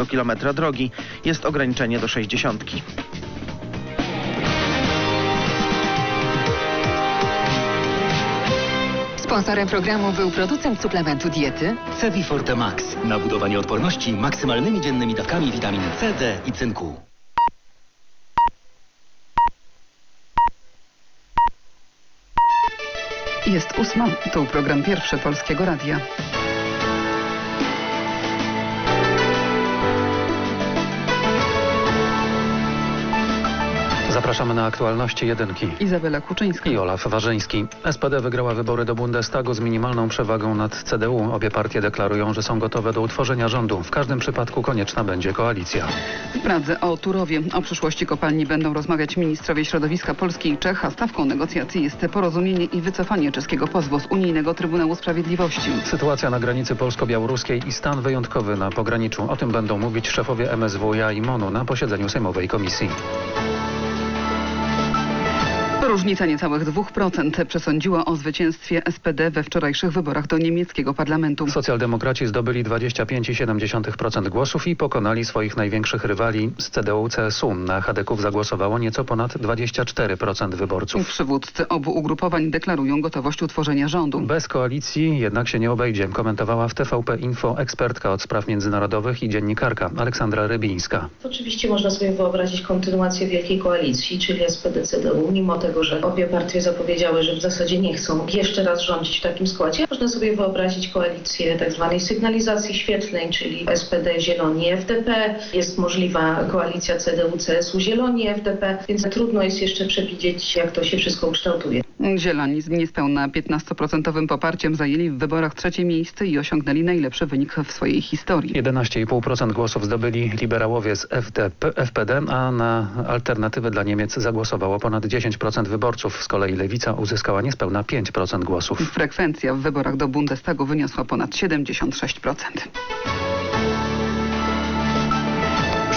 każdego kilometra drogi. Jest ograniczenie do 60. Sponsorem programu był producent suplementu diety Cevi Forte Max. Na budowanie odporności maksymalnymi dziennymi dawkami witaminy C, D i cynku. Jest ósma. To program pierwszy Polskiego Radia. Zapraszamy na aktualności jedynki. Izabela Kuczyńska. I Olaf Warzyński. SPD wygrała wybory do Bundestagu z minimalną przewagą nad CDU. Obie partie deklarują, że są gotowe do utworzenia rządu. W każdym przypadku konieczna będzie koalicja. W Pradze o Turowie. O przyszłości kopalni będą rozmawiać ministrowie środowiska Polski i Czech, a stawką negocjacji jest porozumienie i wycofanie czeskiego pozwu z Unijnego Trybunału Sprawiedliwości. Sytuacja na granicy polsko-białoruskiej i stan wyjątkowy na pograniczu. O tym będą mówić szefowie MSWiA i MONU na posiedzeniu Sejmowej Komisji. Różnica niecałych 2% przesądziła o zwycięstwie SPD we wczorajszych wyborach do niemieckiego parlamentu. Socjaldemokraci zdobyli 25,7% głosów i pokonali swoich największych rywali z CDU-CSU. Na Chadeków zagłosowało nieco ponad 24% wyborców. Przywódcy obu ugrupowań deklarują gotowość utworzenia rządu. Bez koalicji jednak się nie obejdzie, komentowała w TVP Info ekspertka od spraw międzynarodowych i dziennikarka Aleksandra Rybińska. Oczywiście można sobie wyobrazić kontynuację wielkiej koalicji, czyli SPD-CDU, mimo tego, że obie partie zapowiedziały, że w zasadzie nie chcą jeszcze raz rządzić w takim składzie. Można sobie wyobrazić koalicję tak zwanej sygnalizacji świetlnej, czyli SPD, Zieloni, FDP. Jest możliwa koalicja CDU-CSU, Zieloni, FDP, więc trudno jest jeszcze przewidzieć, jak to się wszystko ukształtuje. Zieloni z niespełna 15% poparciem zajęli w wyborach trzecie miejsce i osiągnęli najlepszy wynik w swojej historii. 11,5% głosów zdobyli liberałowie z FDP, FPD, a na alternatywę dla Niemiec zagłosowało ponad 10% wyborców. Z kolei lewica uzyskała niespełna 5% głosów. Frekwencja w wyborach do Bundestagu wyniosła ponad 76%.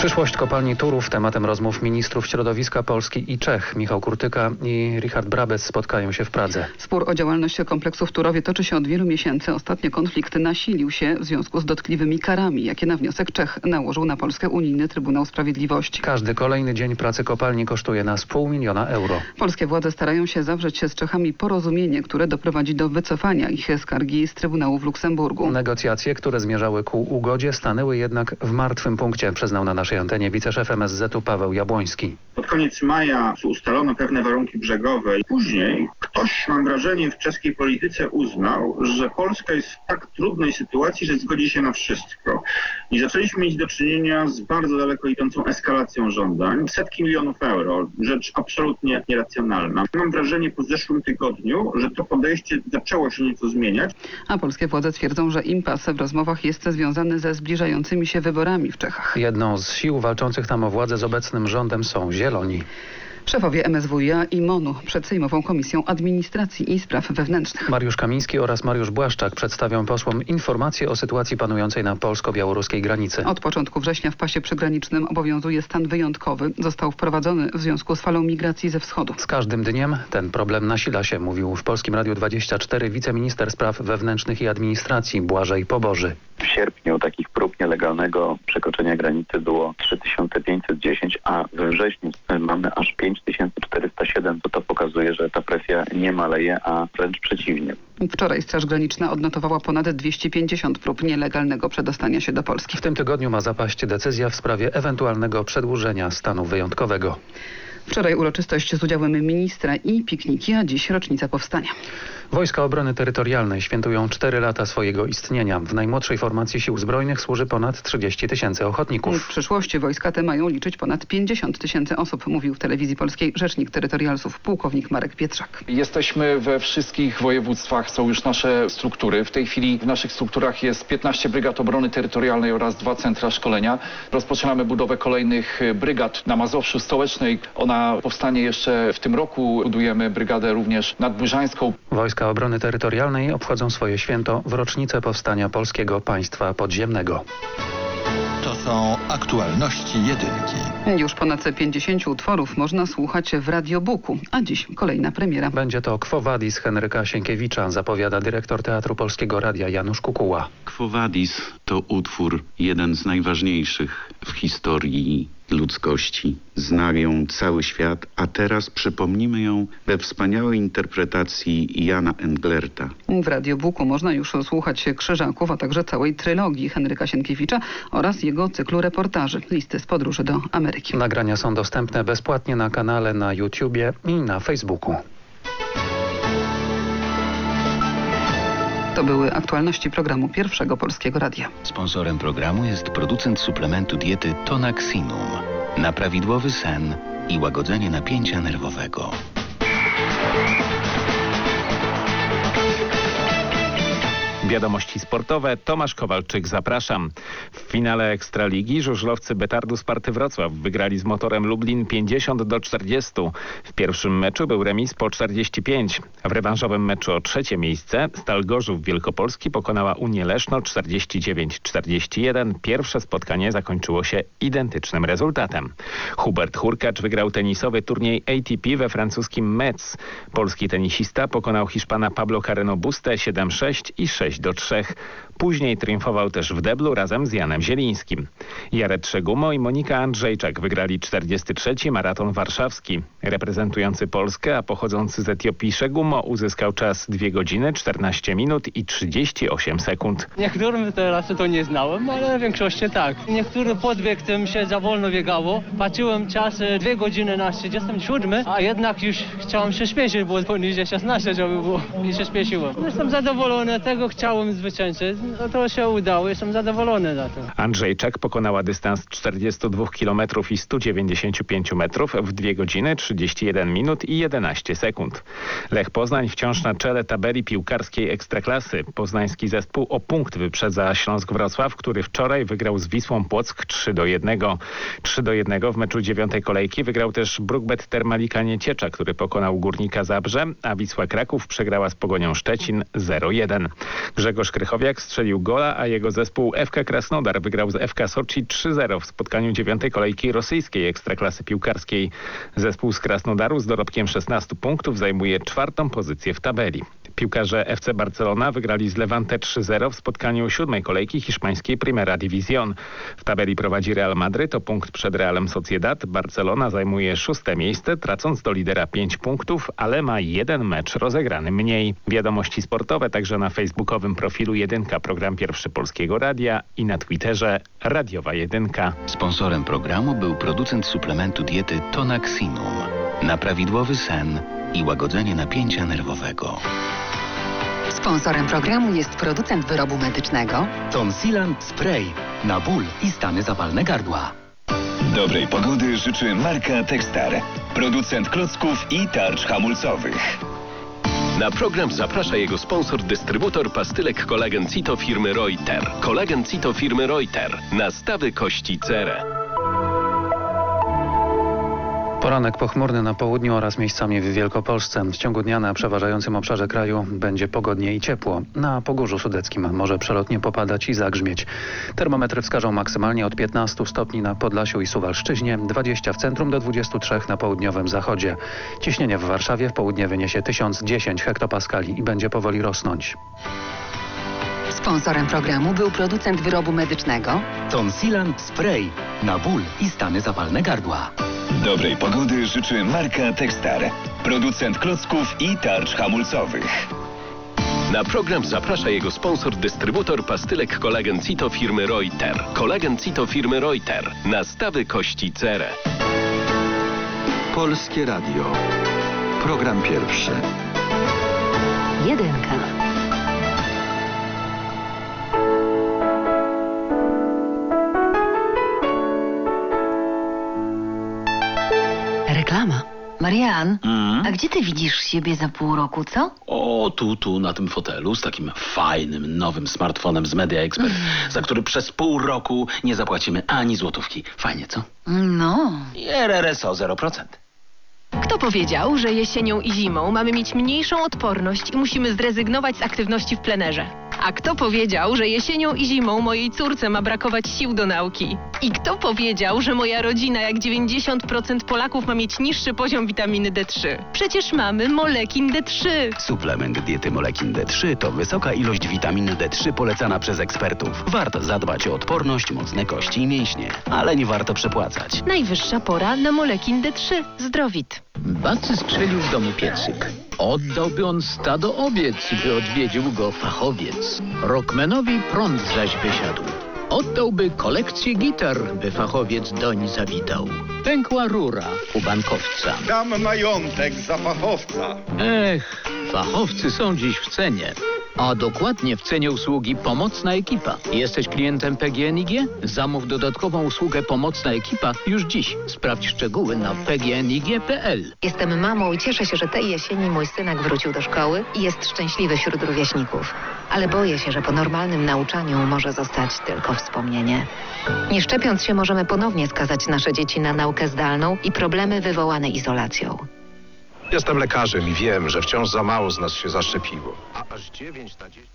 Przyszłość kopalni Turów tematem rozmów ministrów środowiska Polski i Czech. Michał Kurtyka i Richard Brabec spotkają się w Pradze. Spór o działalność kompleksu w Turowie toczy się od wielu miesięcy. Ostatnio konflikt nasilił się w związku z dotkliwymi karami, jakie na wniosek Czech nałożył na Polskę Unijny Trybunał Sprawiedliwości. Każdy kolejny dzień pracy kopalni kosztuje nas pół miliona euro. Polskie władze starają się zawrzeć się z Czechami porozumienie, które doprowadzi do wycofania ich skargi z Trybunału w Luksemburgu. Negocjacje, które zmierzały ku ugodzie, stanęły jednak w martwym punkcie, przyznał na naszej antenie wiceszef MSZ-u Paweł Jabłoński. Pod koniec maja ustalono pewne warunki brzegowe. Później ktoś, mam wrażenie, w czeskiej polityce uznał, że Polska jest w tak trudnej sytuacji, że zgodzi się na wszystko. I zaczęliśmy mieć do czynienia z bardzo daleko idącą eskalacją żądań. Setki milionów euro. Rzecz absolutnie nieracjonalna. Mam wrażenie po zeszłym tygodniu, że to podejście zaczęło się nieco zmieniać. A polskie władze twierdzą, że impas w rozmowach jest związany ze zbliżającymi się wyborami w Czechach. Jedną z sił walczących tam o władzę z obecnym rządem są Zieloni. Szefowie MSWiA i MONU przed Sejmową Komisją Administracji i Spraw Wewnętrznych. Mariusz Kamiński oraz Mariusz Błaszczak przedstawią posłom informacje o sytuacji panującej na polsko-białoruskiej granicy. Od początku września w pasie przygranicznym obowiązuje stan wyjątkowy. Został wprowadzony w związku z falą migracji ze wschodu. Z każdym dniem ten problem nasila się, mówił w Polskim Radiu 24 wiceminister spraw wewnętrznych i administracji Błażej Poboży. W sierpniu takich prób nielegalnego przekroczenia granicy było 3510, a we wrześniu mamy aż 5407. To to pokazuje, że ta presja nie maleje, a wręcz przeciwnie. Wczoraj Straż Graniczna odnotowała ponad 250 prób nielegalnego przedostania się do Polski. W tym tygodniu ma zapaść decyzja w sprawie ewentualnego przedłużenia stanu wyjątkowego. Wczoraj uroczystość z udziałem ministra i pikniki, a dziś rocznica powstania. Wojska Obrony Terytorialnej świętują 4 lata swojego istnienia. W najmłodszej formacji sił zbrojnych służy ponad 30 tysięcy W ochotników. przyszłości wojska te mają liczyć ponad 50 tysięcy osób, mówił w telewizji polskiej rzecznik terytorialsów pułkownik Marek Pietrzak. Jesteśmy we wszystkich województwach, są już nasze struktury. W tej chwili w naszych strukturach jest 15 brygad obrony terytorialnej oraz dwa centra szkolenia. Rozpoczynamy budowę kolejnych brygad na Mazowszu Stołecznej. Ona powstanie jeszcze w tym roku. Budujemy brygadę również nadburzańską. Wojska Obrony Terytorialnej obchodzą swoje święto w rocznicę powstania polskiego państwa podziemnego. To są aktualności jedynki. Już ponad 50 utworów można słuchać w radiobooku, a dziś kolejna premiera. Będzie to Quo Vadis Henryka Sienkiewicza, zapowiada dyrektor Teatru Polskiego Radia Janusz Kukuła. Quo Vadis to utwór jeden z najważniejszych w historii ludzkości. Zna ją cały świat, a teraz przypomnimy ją we wspaniałej interpretacji Jana Englerta. W radiobooku można już słuchać Krzyżaków, a także całej trylogii Henryka Sienkiewicza oraz jego cyklu reportaży Listy z podróży do Ameryki. Nagrania są dostępne bezpłatnie na kanale na YouTubie i na Facebooku. To były aktualności programu Pierwszego Polskiego Radia. Sponsorem programu jest producent suplementu diety Tonaxinum. Na prawidłowy sen i łagodzenie napięcia nerwowego. Wiadomości sportowe. Tomasz Kowalczyk, zapraszam. W finale Ekstraligi żużlowcy Betardu Sparty Wrocław wygrali z motorem Lublin 50 do 40. W pierwszym meczu był remis po 45. W rewanżowym meczu o trzecie miejsce Stal Gorzów Wielkopolski pokonała Unię Leszno 49-41. Pierwsze spotkanie zakończyło się identycznym rezultatem. Hubert Hurkacz wygrał tenisowy turniej ATP we francuskim Metz. Polski tenisista pokonał Hiszpana Pablo Carreno Buste 7-6 i 6 do 3. Później triumfował też w deblu razem z Janem Zielińskim. Jarek Trzegumo i Monika Andrzejczak wygrali 43. maraton warszawski. Reprezentujący Polskę, a pochodzący z Etiopii Szegumo uzyskał czas 2 godziny 14 minut i 38 sekund. Niektórym teraz to nie znałem, ale w większości tak. Niektóry podbieg tym się za wolno biegało. Patrzyłem czas e, 2 godziny na 37, a jednak już chciałem się śpieszyć, bo poniżej 16 żeby było i się śpieszyłem. Jestem zadowolony, tego chciałem zwyciężyć. No to się udało, jestem zadowolony za to. Andrzejczak pokonała dystans 42 km i 195 metrów w 2 godziny 31 minut i 11 sekund. Lech Poznań wciąż na czele tabeli piłkarskiej Ekstraklasy. Poznański zespół o punkt wyprzedza Śląsk Wrocław, który wczoraj wygrał z Wisłą Płock 3 do 1. 3 do 1 w meczu dziewiątej kolejki wygrał też Brookbet Termalika Nieciecza, który pokonał Górnika Zabrze, a Wisła Kraków przegrała z Pogonią Szczecin 0-1. Grzegorz Krychowiak strzelił gola, a jego zespół FK Krasnodar wygrał z FK Soczi 3-0 w spotkaniu dziewiątej kolejki rosyjskiej ekstraklasy piłkarskiej. Zespół z Krasnodaru z dorobkiem 16 punktów zajmuje czwartą pozycję w tabeli. Piłkarze FC Barcelona wygrali z Levante 3-0 w spotkaniu siódmej kolejki hiszpańskiej Primera División. W tabeli prowadzi Real Madryt o punkt przed Realem Sociedad. Barcelona zajmuje szóste miejsce, tracąc do lidera 5 punktów, ale ma jeden mecz rozegrany mniej. Wiadomości sportowe także na facebookowym profilu Jedynka, program Pierwszy Polskiego Radia i na Twitterze Radiowa Jedynka. Sponsorem programu był producent suplementu diety Tonaxinum. Na prawidłowy sen i łagodzenie napięcia nerwowego. Sponsorem programu jest producent wyrobu medycznego Tonsilan Spray na ból i stany zapalne gardła. Dobrej pogody życzy marka Textar, producent klocków i tarcz hamulcowych. Na program zaprasza jego sponsor, dystrybutor pastylek kolagen Cito firmy Reuter. Kolagen Cito firmy Reuter. Nastawy kości cerę. Poranek pochmurny na południu oraz miejscami w Wielkopolsce. W ciągu dnia na przeważającym obszarze kraju będzie pogodnie i ciepło. Na Pogórzu Sudeckim może przelotnie popadać i zagrzmieć. Termometry wskażą maksymalnie od 15 stopni na Podlasiu i Suwalszczyźnie, 20 w centrum do 23 na południowym zachodzie. Ciśnienie w Warszawie w południe wyniesie 1010 hektopaskali i będzie powoli rosnąć. Sponsorem programu był producent wyrobu medycznego Tonsilan Spray na ból i stany zapalne gardła. Dobrej pogody życzy marka Textar, producent klocków i tarcz hamulcowych. Na program zaprasza jego sponsor, dystrybutor pastylek kolagen Cito firmy Reuter. Kolagen Cito firmy Reuter. Nastawy kości cerę. Polskie Radio. Program pierwszy. Jedynka. Marian, Mm. a gdzie ty widzisz siebie za pół roku, co? O, tu, tu, na tym fotelu z takim fajnym, nowym smartfonem z Media Expert, za który przez pół roku nie zapłacimy ani złotówki. Fajnie, co? No. I RRSO 0%. Kto powiedział, że jesienią i zimą mamy mieć mniejszą odporność i musimy zrezygnować z aktywności w plenerze? A kto powiedział, że jesienią i zimą mojej córce ma brakować sił do nauki? I kto powiedział, że moja rodzina, jak 90% Polaków, ma mieć niższy poziom witaminy D3? Przecież mamy Molekin D3. Suplement diety Molekin D3 to wysoka ilość witaminy D3 polecana przez ekspertów. Warto zadbać o odporność, mocne kości i mięśnie, ale nie warto przepłacać. Najwyższa pora na Molekin D3. Zdrowit. Bacy strzelił w domu piecyk. Oddałby on stado owiec, by odwiedził go fachowiec. Rockmanowi prąd zaś wysiadł. Oddałby kolekcję gitar, by fachowiec doń zawitał. Pękła rura u bankowca. Dam majątek za fachowca. Ech, fachowcy są dziś w cenie. A dokładnie w cenie usługi Pomocna Ekipa. Jesteś klientem PGNiG? Zamów dodatkową usługę Pomocna Ekipa już dziś. Sprawdź szczegóły na pgnig.pl. Jestem mamą i cieszę się, że tej jesieni mój synek wrócił do szkoły i jest szczęśliwy wśród rówieśników. Ale boję się, że po normalnym nauczaniu może zostać tylko wspomnienie. Nie szczepiąc się możemy ponownie skazać nasze dzieci na naukę zdalną i problemy wywołane izolacją. Jestem lekarzem i wiem, że wciąż za mało z nas się zaszczepiło. A aż 9 na 10...